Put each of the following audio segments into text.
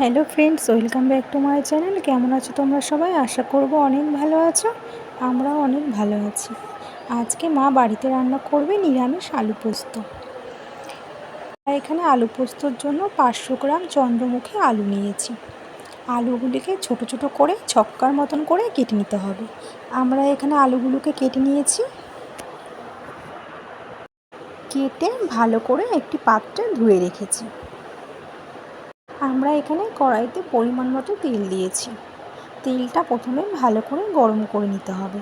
Hello friends, welcome back to my channel. কেমন আছো তোমরা সবাই? আশা করব অনেক ভালো আছো, আমরাও অনেক ভালো আছি। আজকে মা বাড়িতে রান্না করবে নিরামিষ আলু পোস্ত। এখানে আলু পোস্তর জন্য পাঁচশো গ্রাম চন্দ্রমুখী আলু নিয়েছি। আলুগুলিকে ছোট ছোট করে ছক্কার মতন করে কেটে নিতে হবে। আমরা এখানে আলুগুলোকে কেটে নিয়েছি। কেটে ভালো করে একটি পাত্রে ধুয়ে রেখেছি। আমরা এখানে কড়াইতে পরিমাণ মতো তেল দিয়েছি। তেলটা প্রথমে ভালো করে গরম করে নিতে হবে।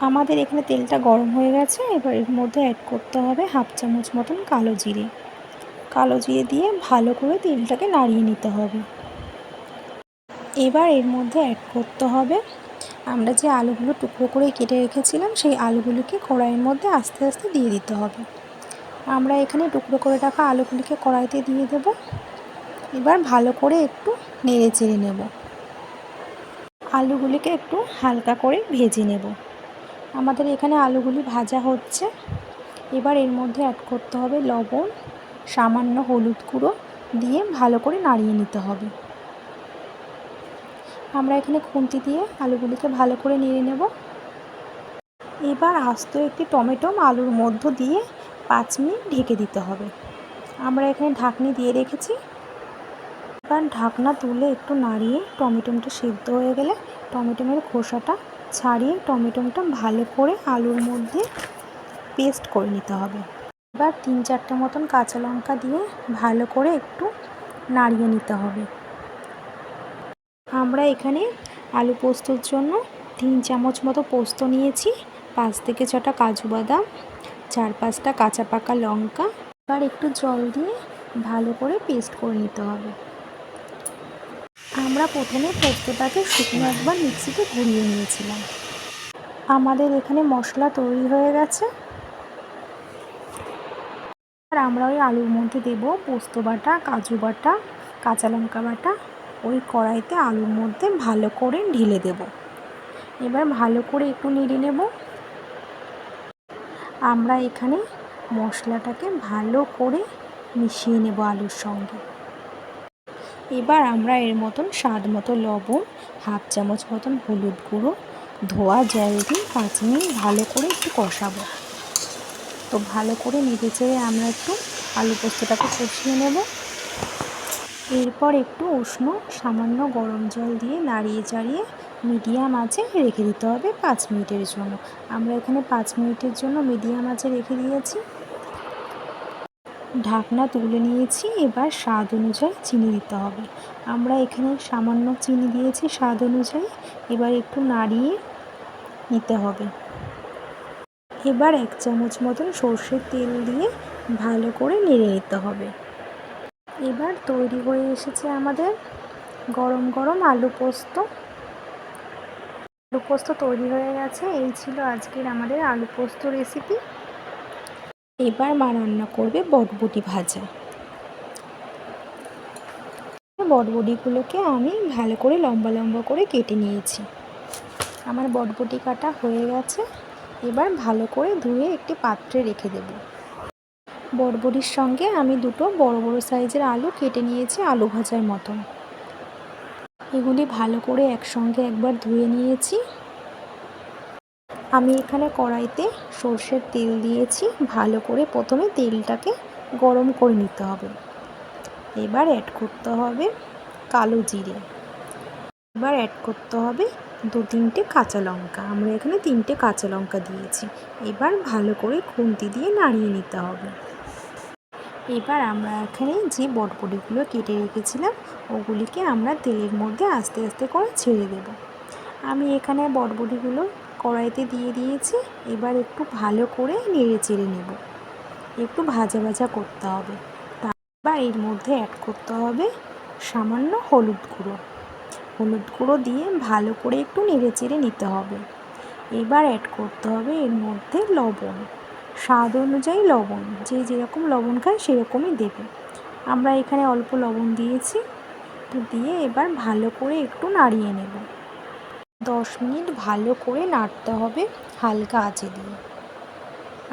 আমাদের এখানে তেলটা গরম হয়ে গেছে, এবার এর মধ্যে অ্যাড করতে হবে হাফ চামচ মতন কালো জিরে। কালো জিরে দিয়ে ভালো করে তেলটাকে নাড়িয়ে নিতে হবে। এবার এর মধ্যে অ্যাড করতে হবে, আমরা যে আলুগুলো টুকরো করে কেটে রেখেছিলাম, সেই আলুগুলোকে কড়াইয়ের মধ্যে আস্তে আস্তে দিয়ে দিতে হবে। আমরা এখানে টুকরো করে রাখা আলুগুলিকে কড়াইতে দিয়ে দেবো। এবার ভালো করে একটু নেড়ে চেড়ে নেব। আলুগুলিকে একটু হালকা করে ভেজে নেব। আমাদের এখানে আলুগুলি ভাজা হচ্ছে। এবার এর মধ্যে অ্যাড করতে হবে লবণ, সামান্য হলুদ গুঁড়ো দিয়ে ভালো করে নাড়িয়ে নিতে হবে। আমরা এখানে খুন্তি দিয়ে আলুগুলিকে ভালো করে নেড়ে নেব। এবার আস্ত একটি টমেটো আলুর মধ্য দিয়ে পাঁচ মিনিট ঢেকে দিতে হবে। আমরা এখানে ঢাকনি দিয়ে রেখেছি। এবার ঢাকনা তুলে একটু নাড়িয়ে টমেটোটা সিদ্ধ হয়ে গেলে টমেটোমের খোসাটা ছাড়িয়ে টমেটোটা ভালো করে আলুর মধ্যে পেস্ট করে নিতে হবে। এবার তিন চারটে মতন কাঁচা লঙ্কা দিয়ে ভালো করে একটু নাড়িয়ে নিতে হবে। আমরা এখানে আলু পোস্তর জন্য তিন চামচ মতো পোস্ত নিয়েছি, পাঁচ থেকে ছটা কাজু বাদাম, চার পাঁচটা কাঁচা পাকা লঙ্কা। এবার একটু জল দিয়ে ভালো করে পেস্ট করে নিতে হবে। আমরা প্রথমে পোস্তটাকে শুকনো একবার মিক্সিতে ঘুরিয়ে নিয়েছিলাম। আমাদের এখানে মশলা তৈরি হয়ে গেছে। আর আমরা ওই আলুর মধ্যে দেব পোস্ত বাটা, কাজু বাটা, কাঁচা লঙ্কা বাটা। ওই কড়াইতে আলুর মধ্যে ভালো করে ঢেলে দেব। এবার ভালো করে একটু নেড়ে নেব। আমরা এখানে মশলাটাকে ভালো করে মিশিয়ে নেব আলুর সঙ্গে। এবার আমরা এর মতন স্বাদ মতো লবণ, হাফ চামচ মতন হলুদ গুঁড়ো, ধোয়া জল দিয়ে পাঁচ মিনিট ভালো করে একটু কষাবো। তো ভালো করে নেড়ে চেড়ে আমরা একটু আলু পোস্তটাকে কষিয়ে নেব। এরপর একটু উষ্ণ, সামান্য গরম জল দিয়ে নাড়িয়ে চাড়িয়ে মিডিয়াম আঁচে রেখে দিতে হবে পাঁচ মিনিটের জন্য। আমরা এখানে পাঁচ মিনিটের জন্য মিডিয়াম আঁচে রেখে দিয়েছি। ঢাকনা তুলে নিয়েছি, এবার স্বাদ অনুযায়ী চিনি দিতে হবে। আমরা এখানে সামান্য চিনি দিয়েছি স্বাদ অনুযায়ী, এবার একটু নাড়িয়ে নিতে হবে। এবার এক চামচ মতন সর্ষের তেল দিয়ে ভালো করে নেড়ে নিতে হবে। এবার তৈরি হয়ে এসেছে আমাদের গরম গরম আলু পোস্ত। আলু পোস্ত তৈরি হয়ে গেছে, এই ছিল আজকের আমাদের আলু পোস্ত রেসিপি এবার মা রান্না করবে বটবটি ভাজা। বটবটিগুলোকে আমি ভালো করে লম্বা লম্বা করে কেটে নিয়েছি। আমার বটবটি কাটা হয়ে গেছে। এবার ভালো করে ধুয়ে একটি পাত্রে রেখে দেব। বটবটির সঙ্গে আমি দুটো বড় বড় সাইজের আলু কেটে নিয়েছি আলু ভাজার মতন। এগুলি ভালো করে একসঙ্গে একবার ধুয়ে নিয়েছি। আমি এখানে কড়াইতে সর্ষের তেল দিয়েছি। ভালো করে প্রথমে তেলটাকে গরম করে নিতে হবে। এবার অ্যাড করতে হবে কালো জিরে। এবার অ্যাড করতে হবে দু তিনটে কাঁচা লঙ্কা। আমরা এখানে তিনটে কাঁচা লঙ্কা দিয়েছি। এবার ভালো করে খুন্তি দিয়ে নাড়িয়ে নিতে হবে। এবার আমরা এখানে যে বটবটিগুলো কেটে রেখেছিলাম, ওগুলিকে আমরা তেলের মধ্যে আস্তে আস্তে করে ছেড়ে দেব। আমি এখানে বটবটিগুলো কড়াইতে দিয়ে দিয়েছি। এবার একটু ভালো করে নেড়ে চেড়ে নেব। একটু ভাজা ভাজা করতে হবে। তারপর এর মধ্যে অ্যাড করতে হবে সামান্য হলুদ গুঁড়ো। হলুদ গুঁড়ো দিয়ে ভালো করে একটু নেড়ে চেড়ে নিতে হবে। এবার অ্যাড করতে হবে এর মধ্যে লবণ। স্বাদ অনুযায়ী লবণ। যে যেরকম লবণ খায় সেরকমই দেবে। আমরা এখানে অল্প লবণ দিয়েছি। তো দিয়ে এবার ভালো করে একটু নাড়িয়ে নেব। দশ মিনিট ভালো করে নাড়তে হবে হালকা আঁচে দিয়ে।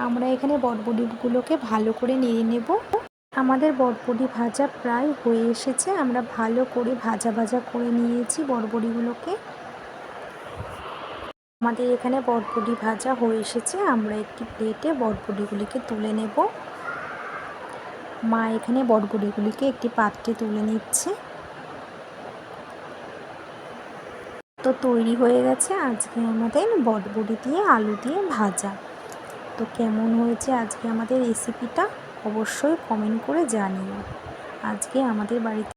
আমরা এখানে বটবটিগুলোকে ভালো করে নেড়ে নেব। আমাদের বরবটি ভাজা প্রায় হয়ে এসেছে। আমরা ভালো করে ভাজা ভাজা করে নিয়েছি বরবটিগুলোকে আমাদের এখানে বরবটি ভাজা হয়ে এসেছে। আমরা একটি প্লেটে বরবটিগুলিকে তুলে নেব। মা এখানে বরবটিগুলিকে একটি পাত্রে তুলে নিচ্ছে। তো তৈরি হয়ে গেছে আজকে আমাদের বটবটি দিয়ে আলু দিয়ে ভাজা। তো কেমন হয়েছে আজকে আমাদের রেসিপিটা অবশ্যই কমেন্ট করে জানিও। আজকে আমাদের বাড়িতে